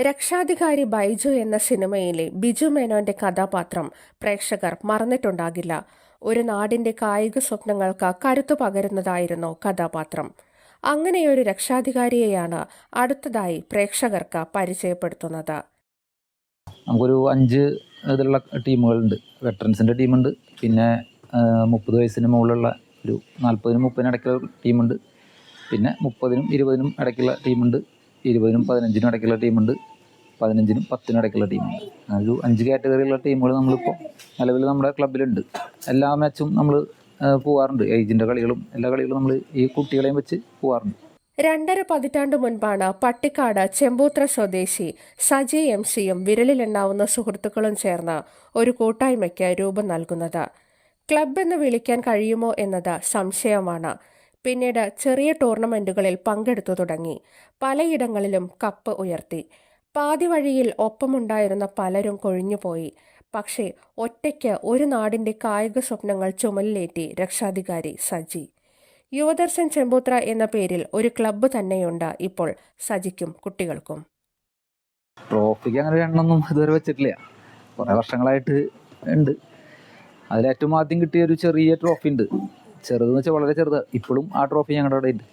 രക്ഷാധികാരി ബൈജു എന്ന സിനിമയിലെ ബിജു മേനോന്റെ കഥാപാത്രം പ്രേക്ഷകർ മറന്നിട്ടുണ്ടാകില്ല. ഒരു നാടിന്റെ കായിക സ്വപ്നങ്ങൾക്ക് കരുത്തു പകരുന്നതായിരുന്നു കഥാപാത്രം. അങ്ങനെയൊരു രക്ഷാധികാരിയെയാണ് അടുത്തതായി പ്രേക്ഷകർക്ക് പരിചയപ്പെടുത്തുന്നത്. നമുക്കൊരു അഞ്ച് ഇതിലുള്ള ടീമുകളുണ്ട്. വെറ്ററൻസിന്റെ ടീമുണ്ട്. പിന്നെ മുപ്പത് വയസ്സിന് മുകളിലുള്ള ഒരു നാൽപ്പതിനും മുപ്പതിനും ഇടയ്ക്കുള്ള ടീമുണ്ട്. പിന്നെ മുപ്പതിനും ഇരുപതിനും ഇടയ്ക്കുള്ള ടീമുണ്ട്. ഇരുപതിനും പതിനഞ്ചിനും ഇടയ്ക്കുള്ള ടീമുണ്ട്. പതിനഞ്ചിനും പത്തിനും ഇടയ്ക്കുള്ള ടീമുണ്ട്. ഒരു അഞ്ച് കാറ്റഗറിയിലുള്ള ടീമുകൾ നമ്മളിപ്പോൾ നിലവിൽ നമ്മുടെ ക്ലബിലുണ്ട് എല്ലാ മാച്ചും നമ്മൾ പോവാറുണ്ട്. ഏജിന്റെ കളികളും എല്ലാ കളികളും നമ്മൾ ഈ കുട്ടികളെയും വെച്ച് പോവാറുണ്ട്. രണ്ടര പതിറ്റാണ്ട് മുൻപാണ് പട്ടിക്കാട് ചെമ്പൂത്ര സ്വദേശി സജി എം സിയും വിരലിലെണ്ണാവുന്ന സുഹൃത്തുക്കളും ചേർന്ന് ഒരു കൂട്ടായ്മയ്ക്ക് രൂപം നൽകുന്നത്. ക്ലബ് എന്ന് വിളിക്കാൻ കഴിയുമോ എന്നത് സംശയമാണ്. പിന്നീട് ചെറിയ ടൂർണമെന്റുകളിൽ പങ്കെടുത്തു തുടങ്ങി. പലയിടങ്ങളിലും കപ്പ് ഉയർത്തി. പാതി വഴിയിൽ ഒപ്പമുണ്ടായിരുന്ന പലരും കൊഴിഞ്ഞുപോയി. പക്ഷേ ഒറ്റയ്ക്ക് ഒരു നാടിന്റെ കായിക സ്വപ്നങ്ങൾ ചുമലിലേറ്റി രക്ഷാധികാരി സജി. യുവദർശൻ ചെമ്പൂത്ര എന്ന പേരിൽ ഒരു ക്ലബ്ബ് തന്നെയുണ്ട് ഇപ്പോൾ സജിക്കും കുട്ടികൾക്കും. ട്രോഫിക്ക് അങ്ങനെ എണ്ണൊന്നും ഇതുവരെ വെച്ചിട്ടില്ല. കുറേ വർഷങ്ങളായിട്ട് ഉണ്ട്. അതിലേറ്റവും ആദ്യം കിട്ടിയ ഒരു ചെറിയ ട്രോഫി ഉണ്ട്. ചെറുതെന്ന് വെച്ചാൽ വളരെ ചെറുത്. ഇപ്പോഴും ആ ട്രോഫി ഞങ്ങളുടെ അവിടെ ഉണ്ട്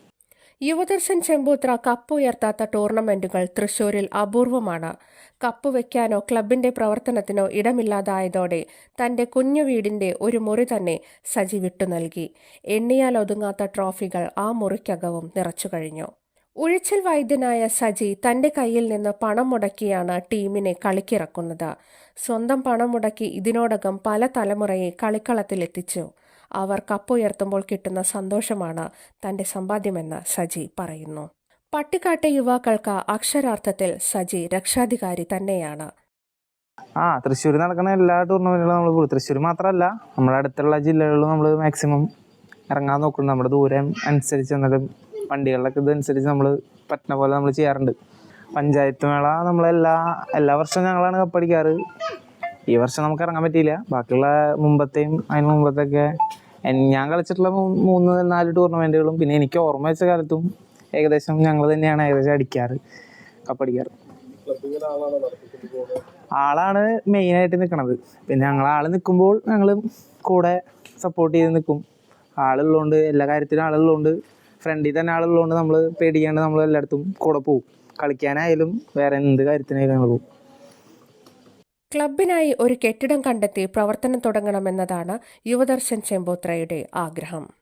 യുവദർശൻ ചെമ്പൂത്ര കപ്പ് ഉയർത്താത്ത ടൂർണമെന്റുകൾ തൃശൂരിൽ അപൂർവമാണ്. കപ്പ് വെക്കാനോ ക്ലബിന്റെ പ്രവർത്തനത്തിനോ ഇടമില്ലാതായതോടെ തന്റെ കുഞ്ഞു വീടിന്റെ ഒരു മുറി തന്നെ സജി വിട്ടു നൽകി. എണ്ണിയാൽ ഒതുങ്ങാത്ത ട്രോഫികൾ ആ മുറിക്കകവും നിറച്ചു കഴിഞ്ഞു. ഉഴിച്ചിൽ വൈദ്യനായ സജി തന്റെ കയ്യിൽ നിന്ന് പണം മുടക്കിയാണ് ടീമിനെ കളിക്കിറക്കുന്നത്. സ്വന്തം പണം മുടക്കി ഇതിനോടകം പല തലമുറയെ കളിക്കളത്തിലെത്തിച്ചു. അവർ കപ്പുയർത്തുമ്പോൾ കിട്ടുന്ന സന്തോഷമാണ് തന്റെ സമ്പാദ്യമെന്ന് സജി പറയുന്നു. പട്ടിക്കാട്ടെ യുവാക്കൾക്ക് അക്ഷരാർത്ഥത്തിൽ സജി രക്ഷാധികാരി തന്നെയാണ്. ആ തൃശ്ശൂർ നടക്കുന്ന എല്ലാ ടൂർണമെന്റുകളും നമ്മൾ പോകും തൃശ്ശൂർ മാത്രമല്ല നമ്മുടെ അടുത്തുള്ള ജില്ലകളിലും നമ്മൾ മാക്സിമം ഇറങ്ങാൻ നോക്കുന്നു നമ്മുടെ ദൂരം അനുസരിച്ച് എന്നാലും വണ്ടികളിലൊക്കെ ഇതനുസരിച്ച് നമ്മൾ പറ്റുന്ന പോലെ നമ്മൾ ചെയ്യാറുണ്ട്. പഞ്ചായത്ത് മേള നമ്മളെല്ലാ എല്ലാ വർഷവും ഞങ്ങളാണ് കപ്പടിക്കാറ്. ഈ വർഷം നമുക്ക് ഇറങ്ങാൻ പറ്റിയില്ല. ബാക്കിയുള്ള മുമ്പത്തെയും അതിന് മുമ്പത്തെയൊക്കെ ഞാൻ കളിച്ചിട്ടുള്ള മൂന്ന് നാല് ടൂർണമെന്റുകളും പിന്നെ എനിക്ക് ഓർമ്മ വെച്ച കാലത്തും ഏകദേശം ഞങ്ങൾ തന്നെയാണ് ഏകദേശം അടിക്കാറ് കപ്പടിക്കാറ്. ആളാണ് മെയിനായിട്ട് നിൽക്കണത് പിന്നെ ഞങ്ങൾ ആൾ നിൽക്കുമ്പോൾ ഞങ്ങൾ കൂടെ സപ്പോർട്ട് ചെയ്ത് നിൽക്കും ആളുള്ളതുകൊണ്ട് എല്ലാ കാര്യത്തിലും ആളുള്ളതുകൊണ്ട് ഫ്രണ്ടിൽ തന്നെ ആളുള്ളതുകൊണ്ട് നമ്മൾ പേടിക്കാണ്ട് നമ്മൾ എല്ലായിടത്തും കൂടെ പോകും കളിക്കാനായാലും വേറെ എന്ത് കാര്യത്തിനായാലും ഞങ്ങൾ പോകും ക്ലബിനായി ഒരു കെട്ടിടം കണ്ടെത്തി പ്രവർത്തനം തുടങ്ങണമെന്നതാണ് യുവദർശൻ ചെമ്പോത്രയുടെ ആഗ്രഹം.